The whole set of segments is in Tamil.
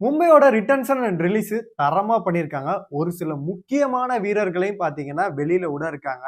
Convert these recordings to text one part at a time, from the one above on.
மும்பையோட ரிட்டர்ன்ஸ் அண்ட் ரிலீஸ் தரமா பண்ணியிருக்காங்க. ஒரு சில முக்கியமான வீரர்களையும் பார்த்தீங்கன்னா வெளியில விட இருக்காங்க.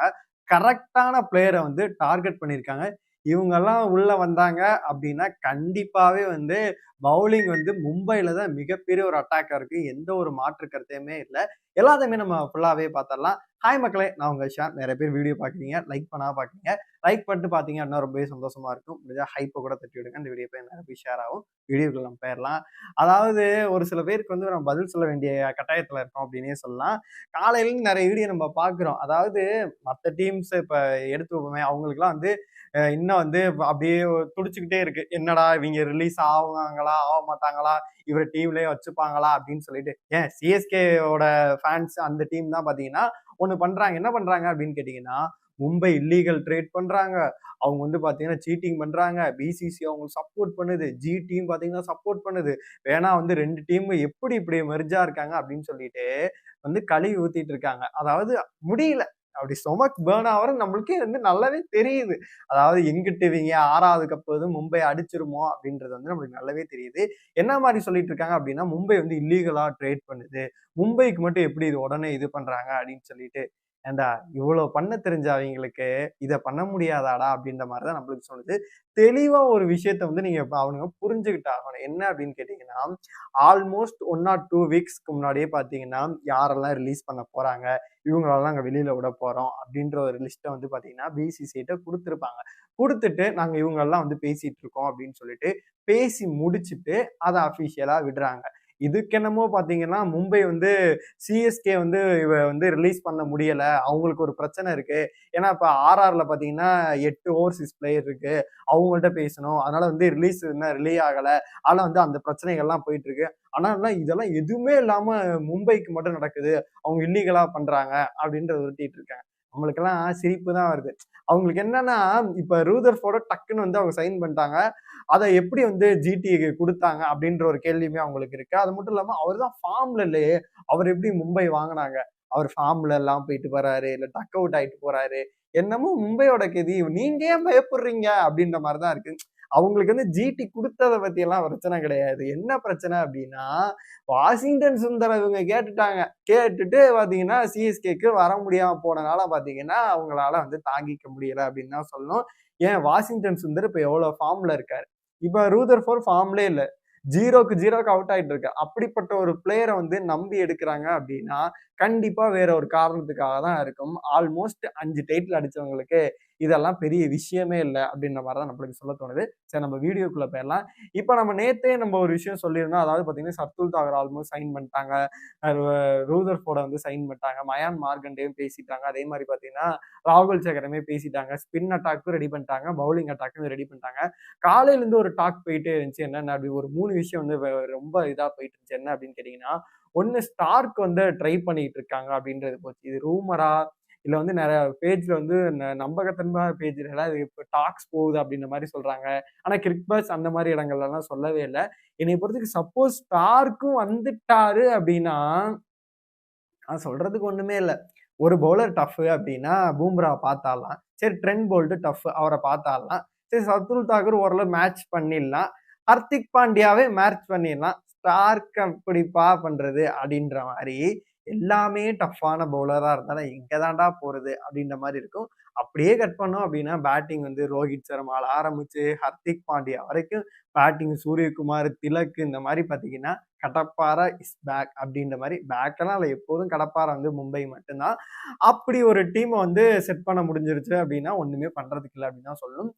கரெக்டான பிளேயரை வந்து டார்கெட் பண்ணியிருக்காங்க. இவங்கெல்லாம் உள்ள வந்தாங்க அப்படின்னா கண்டிப்பாவே வந்து பவுலிங் வந்து மும்பையில தான் மிகப்பெரிய ஒரு அட்டாக்காக இருக்கு. எந்த ஒரு மாற்று கருத்தையுமே இல்லை. எல்லாத்தையுமே நம்ம ஃபுல்லாகவே பார்த்துடலாம். ஹாய் மக்களே நான் உங்கள் ஷான் நிறைய பேர் வீடியோ பார்க்குறீங்க. லைக் பண்ணால் பார்க்குறீங்க. லைக் பண்ணிட்டு பார்த்தீங்க அப்படின்னா ரொம்பவே சந்தோஷமா இருக்கும். முடிஞ்சா ஹைப்பை கூட தட்டி விடுங்க. அந்த வீடியோ போய் நிறைய பேர் ஷேர் ஆகும். வீடியோக்குள்ள நம்ம போயிடலாம். அதாவது ஒரு சில பேருக்கு வந்து நம்ம பதில் சொல்ல வேண்டிய கட்டாயத்தில் இருக்கோம் அப்படின்னே சொல்லலாம். காலையில நிறைய வீடியோ நம்ம பார்க்குறோம். அதாவது மற்ற டீம்ஸ் இப்போ எடுத்து வைப்போமே அவங்களுக்குலாம் வந்து இன்னும் வந்து அப்படியே துடிச்சுக்கிட்டே இருக்கு. என்னடா இவங்க ரிலீஸ் ஆவாங்களா ஆக மாட்டாங்களா? இவரை டீம்லயே வச்சுப்பாங்களா? அப்படின்னு சொல்லிட்டு. ஏன்? சிஎஸ்கேவோட ஃபேன்ஸ் அந்த டீம் தான் பாத்தீங்கன்னா ஒன்று பண்றாங்க. என்ன பண்றாங்க அப்படின்னு கேட்டீங்கன்னா மும்பை இல்லீகல் ட்ரேட் பண்றாங்க. அவங்க வந்து பார்த்தீங்கன்னா சீட்டிங் பண்றாங்க. பிசிசி அவங்களுக்கு சப்போர்ட் பண்ணுது. ஜி டீம் பார்த்தீங்கன்னா சப்போர்ட் பண்ணுது. வேணா வந்து ரெண்டு டீம் எப்படி இப்படி மெர்ஜா இருக்காங்க அப்படின்னு சொல்லிட்டு வந்து கழுவி ஊத்திட்டு இருக்காங்க. அதாவது முடியல. அப்படி ஸ்டொமக் பேர்ன் ஆகிற நம்மளுக்கே வந்து நல்லாவே தெரியுது. அதாவது எங்கிட்டு இவங்க ஆறாவது கப் வந்து மும்பை அடிச்சிருமோ அப்படின்றது வந்து நம்மளுக்கு நல்லாவே தெரியுது. என்ன மாதிரி சொல்லிட்டு இருக்காங்க அப்படின்னா மும்பை வந்து இல்லீகலாக ட்ரேட் பண்ணுது. மும்பைக்கு மட்டும் எப்படி இது உடனே இது பண்ணுறாங்க அப்படின்னு சொல்லிட்டு ஏண்டா இவ்வளோ பண்ண தெரிஞ்ச அவங்களுக்கு இதை பண்ண முடியாதாடா அப்படின்ற மாதிரி தான் நம்மளுக்கு சொல்லுது தெளிவாக ஒரு விஷயத்த வந்து நீங்கள் இப்போ அவனுங்க புரிஞ்சுக்கிட்டு ஆகணும். என்ன அப்படின்னு கேட்டிங்கன்னா ஆல்மோஸ்ட் ஒன் ஆர் டூ வீக்ஸ்க்கு முன்னாடியே பார்த்தீங்கன்னா யாரெல்லாம் ரிலீஸ் பண்ண போகிறாங்க இவங்களெல்லாம் நாங்கள் வெளியில் விட போகிறோம் அப்படின்ற ஒரு லிஸ்ட்டை வந்து பார்த்தீங்கன்னா பிசிசிட்ட கொடுத்துருப்பாங்க. கொடுத்துட்டு நாங்கள் இவங்கெல்லாம் வந்து பேசிகிட்டு இருக்கோம் அப்படின்னு சொல்லிட்டு பேசி முடிச்சுட்டு அதை அஃபிஷியலாக விடுறாங்க. இதுக்கென்னமோ பார்த்தீங்கன்னா மும்பை வந்து சிஎஸ்கே வந்து இவ வந்து ரிலீஸ் பண்ண முடியலை. அவங்களுக்கு ஒரு பிரச்சனை இருக்கு. ஏன்னா இப்போ ஆர்ஆரில் பார்த்தீங்கன்னா எட்டு ஓவர்சீஸ் பிளேயர் இருக்கு. அவங்கள்ட்ட பேசணும். அதனால வந்து ரிலீஸ் இன்னும் ரிலீ ஆகலை. ஆனால் வந்து அந்த பிரச்சனைகள்லாம் போயிட்டு இருக்கு ஆனா இதெல்லாம் எதுவுமே இல்லாமல் மும்பைக்கு மட்டும் நடக்குது. அவங்க இல்லீகலாக பண்ணுறாங்க அப்படின்றத உருட்டிட்டு இருக்காங்க அவங்களுக்கெல்லாம் சிரிப்பு தான் வருது. அவங்களுக்கு என்னன்னா இப்ப ரூதர் போட டக்குன்னு வந்து அவங்க சைன் பண்ணிட்டாங்க. அதை எப்படி வந்து ஜிடிக்கு கொடுத்தாங்க அப்படின்ற ஒரு கேள்வியுமே அவங்களுக்கு இருக்கு. அது மட்டும் இல்லாம அவர் தான் ஃபார்ம்ல இல்லையே அவர் எப்படி மும்பை வாங்கினாங்க? அவர் ஃபார்ம்ல எல்லாம் போயிட்டு போறாரு இல்ல டக் அவுட் ஆயிட்டு போறாரு. என்னமோ மும்பையோட கதி நீங்க ஏன் பயப்படுறீங்க? அப்படின்ற மாதிரிதான் இருக்கு. அவங்களுக்கு வந்து ஜிடி கொடுத்ததை பத்தி எல்லாம் பிரச்சனை கிடையாது. என்ன பிரச்சனை அப்படின்னா வாஷிங்டன் சுந்தர் இவங்க கேட்டுட்டாங்க. கேட்டுட்டு பாத்தீங்கன்னா சிஎஸ்கேக்கு வர முடியாம போனனால பாத்தீங்கன்னா அவங்களால வந்து தாங்கிக்க முடியல அப்படின்னு தான் சொல்லணும். ஏன்? வாஷிங்டன் சுந்தர் இப்ப எவ்வளவு ஃபார்ம்ல இருக்காரு. இப்ப ரூதர் ஃபோர் ஃபார்ம்லே இல்ல. ஜீரோக்கு ஜீரோக்கு அவுட் ஆயிட்டு இருக்கு. அப்படிப்பட்ட ஒரு பிளேயரை வந்து நம்பி எடுக்கிறாங்க அப்படின்னா கண்டிப்பா வேற ஒரு காரணத்துக்காக தான் இருக்கும். ஆல்மோஸ்ட் அஞ்சு டைட்டில் அடிச்சவங்களுக்கு இதெல்லாம் பெரிய விஷயமே இல்லை அப்படின்ற மாதிரி தான் நம்மளுக்கு சொல்ல தோணுது. சரி நம்ம வீடியோக்குள்ள போயிடலாம். இப்போ நம்ம நேத்தே நம்ம ஒரு விஷயம் சொல்லியிருந்தோம். அதாவது பார்த்தீங்கன்னா சர்துல் தாகர் ஆல்மோஸ்ட் சைன் பண்ணிட்டாங்க. ரூதர் ஃபோட வந்து சைன் பண்ணிட்டாங்க. மயான் மார்கண்டேயும் பேசிட்டாங்க. அதே மாதிரி பார்த்தீங்கன்னா ராகுல் சேகரமே பேசிட்டாங்க. ஸ்பின் அட்டாக்கும் ரெடி பண்ணிட்டாங்க. பவுலிங் அட்டாக்கும் ரெடி பண்ணிட்டாங்க. காலையிலேருந்து ஒரு டாக் போயிட்டே இருந்துச்சு. என்னென்ன அப்படி ஒரு மூணு விஷயம் வந்து ரொம்ப இதாக போயிட்டு இருந்துச்சு. என்ன அப்படின்னு கேட்டிங்கன்னா ஒன்று ஸ்டார்க் வந்து ட்ரை பண்ணிட்டு இருக்காங்க அப்படின்றது போச்சு. இது ரூமரா இல்லை வந்து நிறைய பேஜ்ல வந்து நம்பகத்தன்மையான பேஜ்ல எல்லாம் இது இப்போ டாக்ஸ் போகுது அப்படின்ற மாதிரி சொல்றாங்க. ஆனா கிரிக்பாஸ் அந்த மாதிரி இடங்கள்லாம் சொல்லவே இல்லை. என்னை பொறுத்துக்கு சப்போஸ் ஸ்டார்க்கும் வந்துட்டாரு அப்படின்னா நான் சொல்றதுக்கு ஒண்ணுமே இல்லை. ஒரு பவுலர் டஃப் அப்படின்னா பூம்ரா பார்த்தாலாம். சரி ட்ரெண்ட் போல்ட்டு டஃப் அவரை பார்த்தாலாம். சரி சத்ருல் தாக்கூர் ஓரளவு மேட்ச் பண்ணிடலாம். ஹர்திக் பாண்டியாவே மேட்ச் பண்ணிடலாம். ஸ்டார்க் அப்படிப்பா பண்றது அப்படின்ற மாதிரி எல்லாமே டஃப்பான பவுலராக இருந்தாலும் எங்கே தாண்டா போகிறது அப்படின்ற மாதிரி இருக்கும். அப்படியே கட் பண்ணோம் அப்படின்னா பேட்டிங் வந்து ரோஹித் சர்மால் ஆரம்பிச்சு ஹர்திக் பாண்டியா வரைக்கும் பேட்டிங் சூரியகுமார் திலக் இந்த மாதிரி பார்த்தீங்கன்னா கடப்பாரா இஸ் பேக் அப்படின்ற மாதிரி பேக்கெல்லாம் இல்லை எப்போதும் கடப்பாரா வந்து மும்பை மட்டும்தான். அப்படி ஒரு டீமை வந்து செட் பண்ண முடிஞ்சிருச்சு அப்படின்னா ஒன்றுமே பண்ணுறதுக்கு இல்லை அப்படின்னு தான் சொல்லணும்.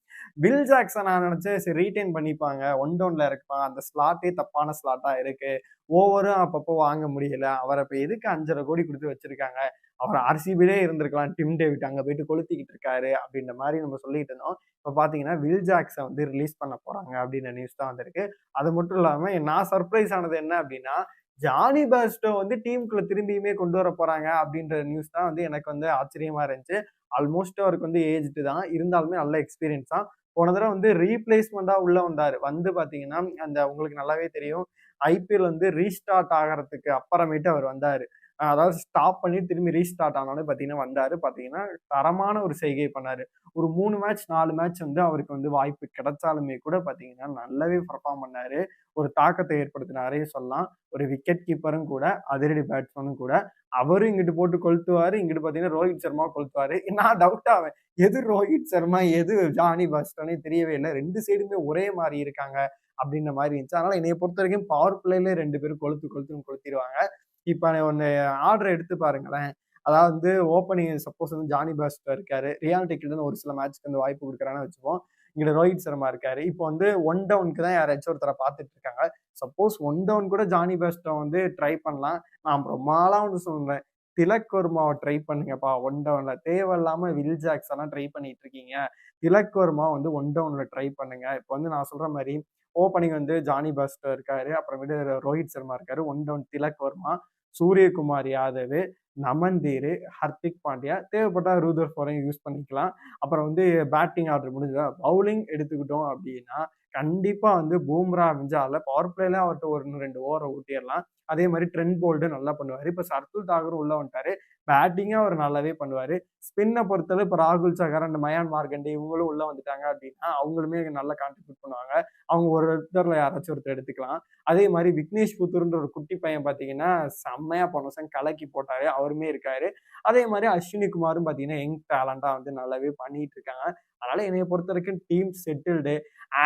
பில் ஜாக்சன் நான் நினச்சேன் சரி ரீட்டைன் பண்ணிப்பாங்க. ஒன் டவுனில் இருப்பாங்க அந்த ஸ்லாட்டே தப்பான ஸ்லாட்டாக இருக்குது ஓவரும் அப்பப்போ வாங்க முடியல. அவரை இப்போ எதுக்கு அஞ்சரை கோடி கொடுத்து வச்சுருக்காங்க? அவர் ஆர்சிபிலே இருந்திருக்கலாம். டிம் டேவிட் அங்கே போயிட்டு கொளுத்திக்கிட்டு இருக்காரு அப்படின்ற மாதிரி நம்ம சொல்லிட்டு இருந்தோம். இப்போ பார்த்தீங்கன்னா வில் ஜாக்ஸை வந்து ரிலீஸ் பண்ண போகிறாங்க அப்படின்ற நியூஸ் தான் வந்திருக்கு. அது மட்டும் இல்லாமல் நான் சர்ப்ரைஸ் ஆனது என்ன அப்படின்னா ஜானி பாஸ்டோ வந்து டீமுக்குள்ள திரும்பியுமே கொண்டு வர போறாங்க அப்படின்ற நியூஸ் தான் வந்து எனக்கு வந்து ஆச்சரியமா இருந்துச்சு. ஆல்மோஸ்ட் அவருக்கு வந்து ஏஜ்டு தான். இருந்தாலுமே நல்ல எக்ஸ்பீரியன்ஸ் தான் போன தடவை வந்து ரீப்ளேஸ்மெண்ட்டாக உள்ளே வந்தார். வந்து பார்த்தீங்கன்னா அந்த உங்களுக்கு நல்லாவே தெரியும். ஐபிஎல் வந்து ரீஸ்டார்ட் ஆகிறதுக்கு அப்புறமேட்டு அவர் வந்தார். அதாவது ஸ்டாப் பண்ணி திரும்பி ரீஸ்டார்ட் ஆனாலும் பார்த்தீங்கன்னா வந்தார். பார்த்தீங்கன்னா தரமான ஒரு செய்கை பண்ணார். ஒரு மூணு மேட்ச் நாலு மேட்ச் வந்து அவருக்கு வந்து வாய்ப்பு கிடைச்சாலுமே கூட பார்த்தீங்கன்னா நல்லாவே பர்ஃபார்ம் பண்ணார். ஒரு தாக்கத்தை ஏற்படுத்தினாரே சொல்லலாம். ஒரு விக்கெட் கீப்பரும் கூட அதிரடி பேட்ஸ்மேனும் கூட. அவரும் இங்கிட்டு போட்டு கொளுத்துவார். இங்கிட்டு பார்த்தீங்கன்னா ரோஹித் சர்மா கொளுத்துவாரு. நான் டவுட் ஆவேன் எது ரோஹித் சர்மா? எது ஜானி பஸ்டனே தெரியவே இல்லை. ரெண்டு சைடுமே ஒரே மாதிரி இருக்காங்க. அப்படின்ற மாதிரி இருந்துச்சு. அதனால என்னைய பொறுத்த வரைக்கும் பவர் பிளேல ரெண்டு பேரும் கொளுத்து கொளுத்துன்னு கொளுத்திடுவாங்க. இப்போ ஒன்று ஆர்டர் எடுத்து பாருங்களேன். அதாவது வந்து ஓப்பனிங் சப்போஸ் வந்து ஜானி பாஸ்டர் இருக்காரு. ரியால் டெக்கில் ஒரு சில மேட்ச்க்கு வந்து வாய்ப்பு கொடுக்குறான்னு வச்சுப்போம். இங்கே ரோஹித் சர்மா இருக்காரு. இப்போ வந்து ஒன் டவுனுக்கு தான் யாராச்சும் ஒருத்தரை பார்த்துட்டு இருக்காங்க. சப்போஸ் ஒன் டவுன் கூட ஜானி பாஸ்டர் வந்து ட்ரை பண்ணலாம். நான் ரொம்ப நாளாக ஒன்று சொல்றேன். திலக் வர்மாவை ட்ரை பண்ணுங்கப்பா. ஒன் டவுன்ல தேவையில்லாம வில் ஜாக்ஸ் எல்லாம் ட்ரை பண்ணிட்டு இருக்கீங்க. திலக் வர்மா வந்து ஒன் டவுன்ல ட்ரை பண்ணுங்க. இப்போ வந்து நான் சொல்ற மாதிரி ஓப்பனிங் வந்து ஜானி பாஸ்கர் இருக்காரு. அப்புறமேட்டு ரோஹித் சர்மா இருக்காரு. ஒன் டவுன் திலக் வர்மா சூரியகுமார் யாதவ் நமந்தீர் ஹர்திக் பாண்டியா தேவைப்பட்டா ரூதர் ஃபோரையும் யூஸ் பண்ணிக்கலாம். அப்புறம் வந்து பேட்டிங் ஆர்டர் முடிஞ்சதா? பவுலிங் எடுத்துக்கிட்டோம் அப்படின்னா கண்டிப்பா வந்து பூம்ரா மிஞ்சால பவர் பிளேல அவர்கிட்ட ஒரு ரெண்டு ஓவரை ஊட்டிடலாம். அதே மாதிரி ட்ரெண்ட் போல்டு நல்லா பண்ணுவார். இப்போ சர்துல் தாகூர் உள்ள வந்துட்டாரு. பேட்டிங்கா அவர் நல்லாவே பண்ணுவார். ஸ்பின்னை பொறுத்தளவு இப்போ ராகுல் சகர் அண்ட் மயான் மார்கண்டே இவங்களும் உள்ள வந்துட்டாங்க அப்படின்னா அவங்களுமே நல்லா கான்ட்ரிபியூட் பண்ணுவாங்க. அவங்க ஒரு ஒருத்தரில் யாராச்சும் ஒருத்தர் எடுத்துக்கலாம். அதே மாதிரி விக்னேஷ் புத்தூர்ன்ற ஒரு குட்டி பையன் பாத்தீங்கன்னா செம்மையா போனோம் கலக்கி போட்டார். அவருமே இருக்காரு. அதே மாதிரி அஸ்வினி குமாரும் பார்த்தீங்கன்னா யங் டேலண்டாக வந்து நல்லாவே பண்ணிட்டு இருக்காங்க. அதனால என்னைய பொறுத்த வரைக்கும் டீம் செட்டில்டு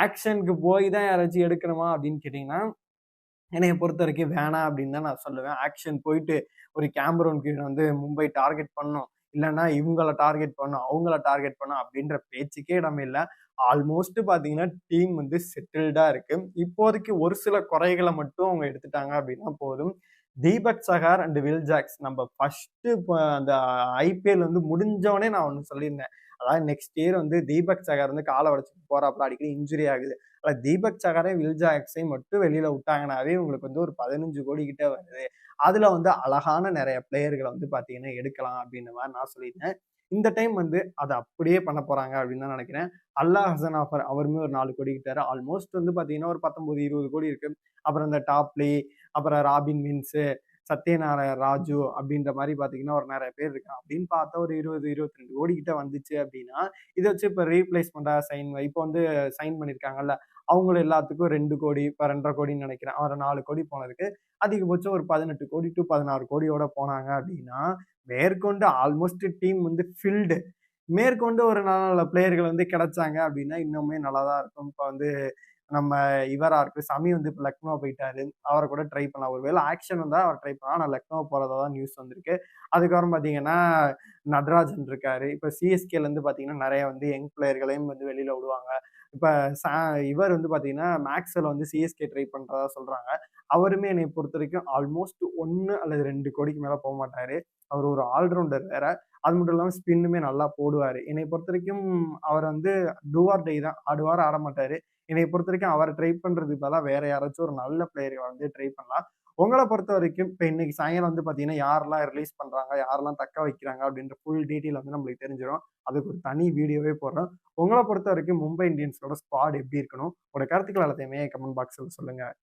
ஆக்ஷன் ஆக்ஷனுக்கு போய் தான் யாராச்சும் எடுக்கணுமா அப்படின்னு கேட்டிங்கன்னா என்னைய பொறுத்த வரைக்கும் வேணாம் அப்படின்னு தான் நான் சொல்லுவேன். ஆக்ஷன் போயிட்டு ஒரு கேமரோன் கீழே வந்து மும்பை டார்கெட் பண்ணும் இல்லைன்னா இவங்கள டார்கெட் பண்ணும் அவங்கள டார்கெட் பண்ணும் அப்படின்ற பேச்சுக்கே இடமே இல்லை. ஆல்மோஸ்ட் பார்த்தீங்கன்னா டீம் வந்து செட்டில்டாக இருக்கு. இப்போதைக்கு ஒரு சில குறைகளை மட்டும் அவங்க எடுத்துட்டாங்க அப்படின்னா போதும். Deepak Chahar and Will Jacks நம்ம ஃபர்ஸ்ட் அந்த ஐபிஎல் வந்து முடிஞ்சவனே நான் ஒன்று சொல்லியிருந்தேன். அதாவது நெக்ஸ்ட் இயர் வந்து தீபக் சகர் வந்து காலை உடச்சிட்டு போறாப்புல அடிக்கடி இன்ஜுரி ஆகுது. அதாவது தீபக் சகரே வில்ஜாக்ஸையும் மட்டும் வெளியில விட்டாங்கனாவே உங்களுக்கு வந்து ஒரு பதினஞ்சு கோடி கிட்ட வருது. அதுல வந்து அழகான நிறைய பிளேயர்களை வந்து பாத்தீங்கன்னா எடுக்கலாம் அப்படின்ற மாதிரி நான் சொல்லியிருந்தேன். இந்த டைம் வந்து அதை அப்படியே பண்ண போறாங்க அப்படின்னு தான் நினைக்கிறேன். அல்லா ஹசன் ஆஃபர் அவருமே ஒரு நாலு கோடி கிட்டாரு. ஆல்மோஸ்ட் வந்து பாத்தீங்கன்னா ஒரு பத்தொன்பது இருபது கோடி இருக்கு. அப்புறம் இந்த டாப்லி அப்புறம் ராபின் மின்ஸு சத்யநாராயண ராஜு அப்படின்ற மாதிரி பார்த்தீங்கன்னா ஒரு நிறைய பேர் இருக்கான் அப்படின்னு பார்த்தா ஒரு இருபது இருபத்தி ரெண்டு கோடி கிட்ட வந்துச்சு அப்படின்னா இதை வச்சு இப்போ ரீப்ளேஸ்மெண்ட்டாக சைன் இப்போ வந்து சைன் பண்ணியிருக்காங்கல்ல அவங்களும் எல்லாத்துக்கும் ரெண்டு கோடி இப்போ ரெண்டரை கோடின்னு நினைக்கிறேன். ஒரு நாலு கோடி போனதுக்கு அதிகபட்சம் ஒரு பதினெட்டு கோடி டு பதினாறு கோடியோட போனாங்க அப்படின்னா மேற்கொண்டு ஆல்மோஸ்ட் டீம் வந்து ஃபில்டு மேற்கொண்டு ஒரு நல்ல நல்ல பிளேயர்கள் வந்து கிடைச்சாங்க அப்படின்னா இன்னுமே நல்லா தான் இருக்கும். இப்போ வந்து நம்ம இவரா இருக்கு சமி வந்து இப்போ லக்னோ போயிட்டாரு அவரை கூட ட்ரை பண்ணலாம். ஒருவேளை ஆக்ஷன் வந்தால் அவர் ட்ரை பண்ணலாம். ஆனால் லக்னோ போறதா தான் நியூஸ் வந்திருக்கு. அதுக்கப்புறம் பார்த்தீங்கன்னா நட்ராஜன் இருக்காரு. இப்போ சிஎஸ்கேலேருந்து பார்த்தீங்கன்னா நிறைய வந்து யங் பிளேயர்களையும் வந்து வெளியில் விடுவாங்க. இப்போ சா இவர் வந்து பார்த்தீங்கன்னா மேக்ஸில் வந்து சிஎஸ்கே ட்ரை பண்ணுறதா சொல்கிறாங்க அவருமே என்னை பொறுத்த வரைக்கும் ஆல்மோஸ்ட் ஒன்று அல்லது ரெண்டு கோடிக்கு மேலே போக மாட்டார். அவர் ஒரு ஆல்ரவுண்டர் வேற. அது மட்டும் இல்லாமல் ஸ்பின்னுமே நல்லா போடுவார். என்னை பொறுத்த வரைக்கும் அவர் வந்து டூஆர் டே தான். ஆடுவார் ஆட மாட்டார் என்னை பொறுத்த வரைக்கும் அவரை ட்ரை பண்ணுறதுக்கு பதிலாக வேற யாராச்சும் ஒரு நல்ல பிளேயரை வந்து ட்ரை பண்ணலாம். உங்களை பொறுத்த வரைக்கும் இப்போ இன்னைக்கு சாயங்காலம் வந்து பார்த்தீங்கன்னா யாரெல்லாம் ரிலீஸ் பண்ணுறாங்க யாரெல்லாம் தக்க வைக்கிறாங்க அப்படின்ற ஃபுல் டீட்டெயில் வந்து நம்மளுக்கு தெரிஞ்சிடும் அதுக்கு ஒரு தனி வீடியோவே போடுறோம் உங்களை பொறுத்த வரைக்கும் மும்பை இந்தியன்ஸோட ஸ்குவாட் எப்படி இருக்கணும்? உங்களோட கருத்துக்கள் எல்லாத்தையுமே கமெண்ட் பாக்ஸில் சொல்லுங்கள்